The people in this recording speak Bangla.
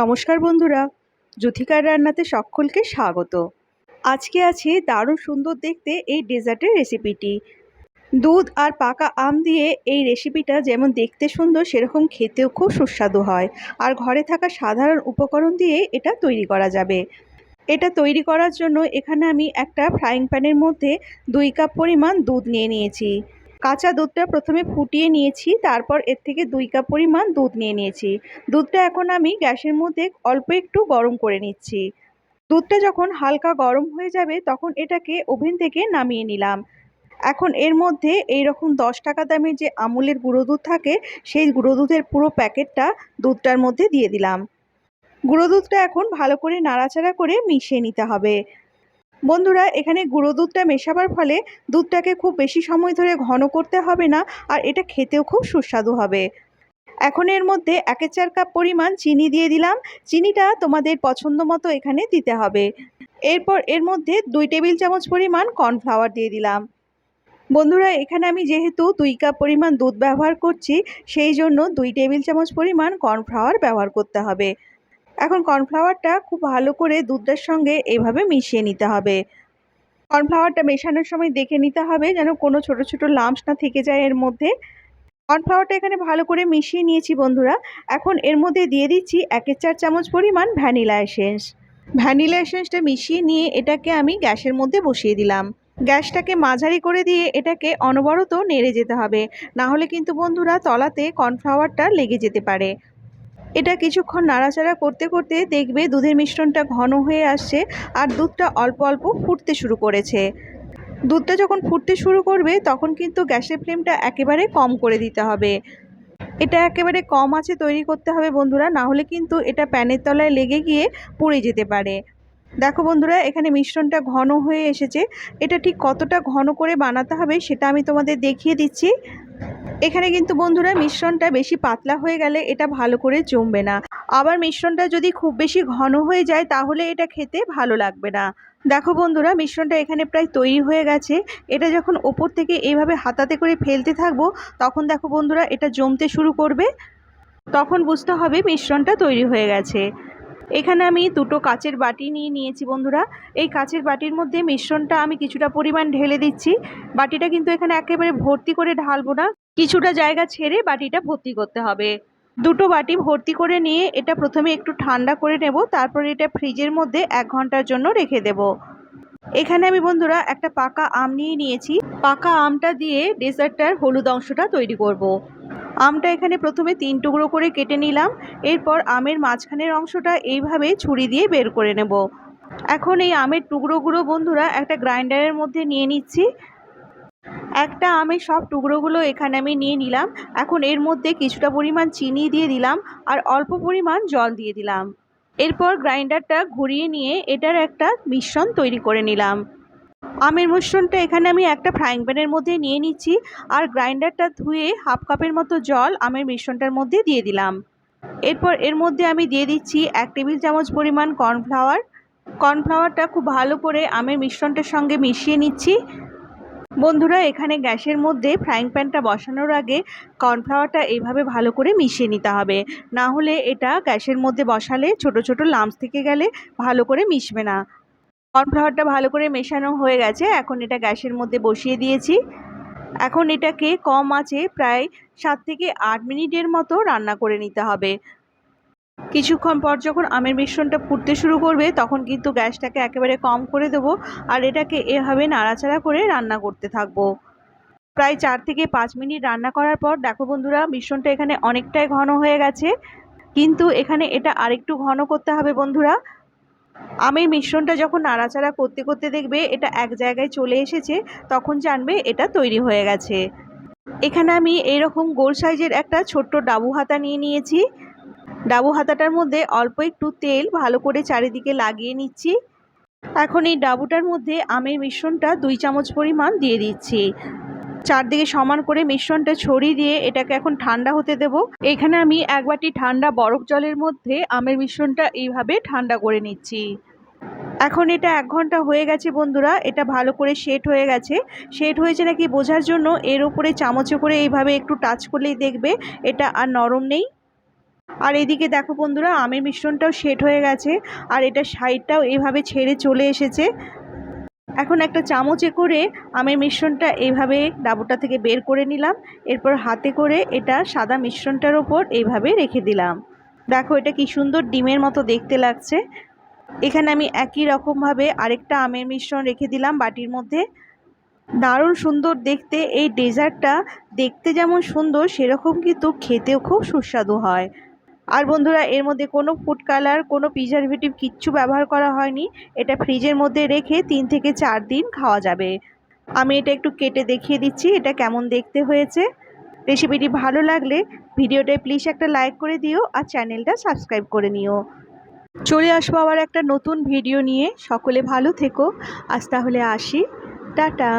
নমস্কার বন্ধুরা জ্যোথিকার রান্নাতে সকলকে স্বাগত। আজকে আছে দারুণ সুন্দর দেখতে এই ডেজার্টের রেসিপিটি। দুধ আর পাকা আম দিয়ে এই রেসিপিটা যেমন দেখতে সুন্দর, সেরকম খেতেও খুব সুস্বাদু হয়। আর ঘরে থাকা সাধারণ উপকরণ দিয়ে এটা তৈরি করা যাবে। এটা তৈরি করার জন্য এখানে আমি একটা ফ্রাইং প্যানের মধ্যে দুই কাপ পরিমাণ দুধ নিয়ে নিয়েছি। কাঁচা দুধটা প্রথমে ফুটিয়ে নিয়েছি, তারপর এর থেকে দুই কাপ পরিমাণ দুধ নিয়ে নিয়েছি। দুধটা এখন আমি গ্যাসের মধ্যে অল্প একটু গরম করে নিচ্ছি। দুধটা যখন হালকা গরম হয়ে যাবে, তখন এটাকে ওভেন থেকে নামিয়ে নিলাম। এখন এর মধ্যে এই রকম দশ টাকা দামের যে আমুলের গুঁড়ো দুধ থাকে, সেই গুঁড়ো দুধের পুরো প্যাকেটটা দুধটার মধ্যে দিয়ে দিলাম। গুঁড়ো দুধটা এখন ভালো করে নাড়াচাড়া করে মিশিয়ে নিতে হবে। বন্ধুরা, এখানে গুঁড়ো দুধটা মেশাবার ফলে দুধটাকে খুব বেশি সময় ধরে ঘন করতে হবে না, আর এটা খেতেও খুব সুস্বাদু হবে। এখন এর মধ্যে একের চার কাপ পরিমাণ চিনি দিয়ে দিলাম। চিনিটা তোমাদের পছন্দ মতো এখানে দিতে হবে। এরপর এর মধ্যে দুই টেবিল চামচ পরিমাণ কর্নফ্লাওয়ার দিয়ে দিলাম। বন্ধুরা, এখানে আমি যেহেতু দুই কাপ পরিমাণ দুধ ব্যবহার করছি, সেই জন্য দুই টেবিল চামচ পরিমাণ কর্নফ্লাওয়ার ব্যবহার করতে হবে। এখন কর্নফ্লাওয়ারটা খুব ভালো করে দুধটার সঙ্গে এইভাবে মিশিয়ে নিতে হবে। কর্নফ্লাওয়ারটা মেশানোর সময় দেখে নিতে হবে যেন কোনো ছোট ছোট লাম্পস না থেকে যায় এর মধ্যে। কর্নফ্লাওয়ারটা এখানে ভালো করে মিশিয়ে নিয়েছি বন্ধুরা। এখন এর মধ্যে দিয়ে দিচ্ছি একের চার চামচ পরিমাণ ভ্যানিলা এসেন্স। ভ্যানিলা এসেন্সটা মিশিয়ে নিয়ে এটাকে আমি গ্যাসের মধ্যে বসিয়ে দিলাম। গ্যাসটাকে মাঝারি করে দিয়ে এটাকে অনবরত নেড়ে যেতে হবে। না হলে কিন্তু বন্ধুরা তলাতে কর্নফ্লাওয়ারটা লেগে যেতে পারে। এটা কিছুক্ষণ নাড়াচাড়া করতে করতে দেখবে দুধের মিশ্রণটা ঘন হয়ে আসছে আর দুধটা অল্প অল্প ফুটতে শুরু করেছে। দুধটা যখন ফুটতে শুরু করবে, তখন কিন্তু গ্যাসের ফ্লেমটা একেবারে কম করে দিতে হবে। এটা একেবারে কম আছে তৈরি করতে হবে বন্ধুরা, না হলে কিন্তু এটা প্যানের তলায় লেগে গিয়ে পুড়ে যেতে পারে। দেখো বন্ধুরা, এখানে মিশ্রণটা ঘন হয়ে এসেছে। এটা ঠিক কতটা ঘন করে বানাতে হবে সেটা আমি তোমাদের দেখিয়ে দিচ্ছি। এখানে কিন্তু বন্ধুরা মিশ্রণটা বেশি পাতলা হয়ে গেলে এটা ভালো করে জমবে না। আবার মিশ্রণটা যদি খুব বেশি ঘন হয়ে যায়, তাহলে এটা খেতে ভালো লাগবে না। দেখো বন্ধুরা, মিশ্রণটা এখানে প্রায় তৈরি হয়ে গেছে। এটা যখন ওপর থেকে এইভাবে হাতাতে করে ফেলতে থাকব, তখন দেখো বন্ধুরা, এটা জমতে শুরু করবে। তখন বুঝতে হবে মিশ্রণটা তৈরি হয়ে গেছে। এখানে আমি দুটো কাচের বাটি নিয়ে নিয়েছি বন্ধুরা। এই কাচের বাটির মধ্যে মিশ্রণটা আমি কিছুটা পরিমাণ ঢেলে দিচ্ছি। বাটিটা কিন্তু এখানে একেবারে ভর্তি করে ঢালবো না। কিছুটা জায়গা ছেড়ে বাটিটা ভর্তি করতে হবে। দুটো বাটি ভর্তি করে নিয়ে এটা প্রথমে একটু ঠান্ডা করে নেব, তারপর এটা ফ্রিজের মধ্যে এক ঘণ্টার জন্য রেখে দেব। এখানে আমি বন্ধুরা একটা পাকা আম নিয়ে নিয়েছি। পাকা আমটা দিয়ে ডেজার্টটার হলুদ অংশটা তৈরি করব। আমটা এখানে প্রথমে তিন টুকরো করে কেটে নিলাম, এরপর আমের মাঝখানের অংশটা এইভাবে ছুরি দিয়ে বের করে নেব। এখন এই আমের টুকরোগুলো বন্ধুরা একটা গ্রাইন্ডারের মধ্যে নিয়ে নিচ্ছি। একটা আমের সব টুকরোগুলো এখানে আমি নিয়ে নিলাম। এখন এর মধ্যে কিছুটা পরিমাণ চিনি দিয়ে দিলাম আর অল্প পরিমাণ জল দিয়ে দিলাম। এরপর গ্রাইন্ডারটা ঘুরিয়ে নিয়ে এটার একটা মিশ্রণ তৈরি করে নিলাম। আমের মিশ্রণটা এখানে আমি একটা ফ্রাইং প্যানের মধ্যে নিয়ে নিচ্ছি আর গ্রাইন্ডারটা ধুয়ে হাফ কাপের মতো জল আমের মিশ্রণটার মধ্যে দিয়ে দিলাম। এরপর এর মধ্যে আমি দিয়ে দিচ্ছি এক টেবিল চামচ পরিমাণ কর্নফ্লাওয়ার। কর্নফ্লাওয়ারটা খুব ভালো করে আমের মিশ্রণটার সঙ্গে মিশিয়ে নিচ্ছি। বন্ধুরা, এখানে গ্যাসের মধ্যে ফ্রাইং প্যানটা বসানোর আগে কর্নফ্লাওয়ারটা এইভাবে ভালো করে মিশিয়ে নিতে হবে। না হলে এটা গ্যাসের মধ্যে বসালে ছোট ছোট লাম্পস থেকে গেলে ভালো করে মিশবে না। কর্নফ্লাওয়ারটা ভালো করে মেশানো হয়ে গেছে, এখন এটা গ্যাসের মধ্যে বসিয়ে দিয়েছি। এখন এটাকে কম আছে প্রায় সাত থেকে আট মিনিটের মতো রান্না করে নিতে হবে। কিছুক্ষণ পর যখন আমের মিশ্রণটা ফুটতে শুরু করবে, তখন কিন্তু গ্যাসটাকে একেবারে কম করে দেবো আর এটাকে এভাবে নাড়াচাড়া করে রান্না করতে থাকব। প্রায় চার থেকে পাঁচ মিনিট রান্না করার পর, দেখো বন্ধুরা, মিশ্রণটা এখানে অনেকটাই ঘন হয়ে গেছে। কিন্তু এখানে এটা আরেকটু ঘন করতে হবে বন্ধুরা। আমের মিশ্রণটা যখন নাড়াচাড়া করতে করতে দেখবে এটা এক জায়গায় চলে এসেছে, তখন জানবে এটা তৈরি হয়ে গেছে। এখানে আমি এইরকম গোল সাইজের একটা ছোট্ট ডাবু হাতা নিয়ে নিয়েছি। ডাবু হাতাটার মধ্যে অল্প একটু তেল ভালো করে চারিদিকে লাগিয়ে নিচ্ছি। এখন এই ডাবুটার মধ্যে আমের মিশ্রণটা দুই চামচ পরিমাণ দিয়ে দিচ্ছি। চারদিকে সমান করে মিশ্রণটা ছড়িয়ে দিয়ে এটাকে এখন ঠান্ডা হতে দেব। এখানে আমি এক বাটি ঠান্ডা বরফ জলের মধ্যে আমের মিশ্রণটা এইভাবে ঠান্ডা করে নিচ্ছি। এখন এটা এক ঘণ্টা হয়ে গেছে বন্ধুরা, এটা ভালো করে সেট হয়ে গেছে। সেট হয়েছে নাকি বোঝার জন্য এর উপরে চামচে করে এইভাবে একটু টাচ করলেই দেখবে, এটা আর নরম নেই। আর এদিকে দেখো বন্ধুরা, আমের মিশ্রণটাও সেট হয়ে গেছে, আর এটা সাইডটাও এভাবে ছেড়ে চলে এসেছে। এখন একটা চামচে করে আমের মিশ্রণটা এইভাবে ডাবুটা থেকে বের করে নিলাম, এরপর হাতে করে এটা সাদা মিশ্রণটার ওপর এইভাবে রেখে দিলাম। দেখো এটা কি সুন্দর ডিমের মতো দেখতে লাগছে। এখানে আমি একই রকমভাবে আরেকটা আমের মিশ্রণ রেখে দিলাম বাটির মধ্যে। দারুণ সুন্দর দেখতে, এই ডেজার্টটা দেখতে যেমন সুন্দর, সেরকম কিন্তু খেতেও খুব সুস্বাদু হয়। আর বন্ধুরা, এর মধ্যে কোনো ফুড কালার কোনো প্রিজারভেটিভ কিচ্ছু ব্যবহার করা হয়নি। এটা ফ্রিজের মধ্যে রেখে তিন থেকে চার দিন খাওয়া যাবে। আমি এটা একটু কেটে দেখিয়ে দিচ্ছি, এটা কেমন দেখতে হয়েছে। রেসিপিটি ভালো লাগলে ভিডিওটায় প্লিজ একটা লাইক করে দিও আর চ্যানেলটা সাবস্ক্রাইব করে নিও। চলে আসব আবার একটা নতুন ভিডিও নিয়ে। সকলে ভালো থেকো। আজ তাহলে আসি। টাটা!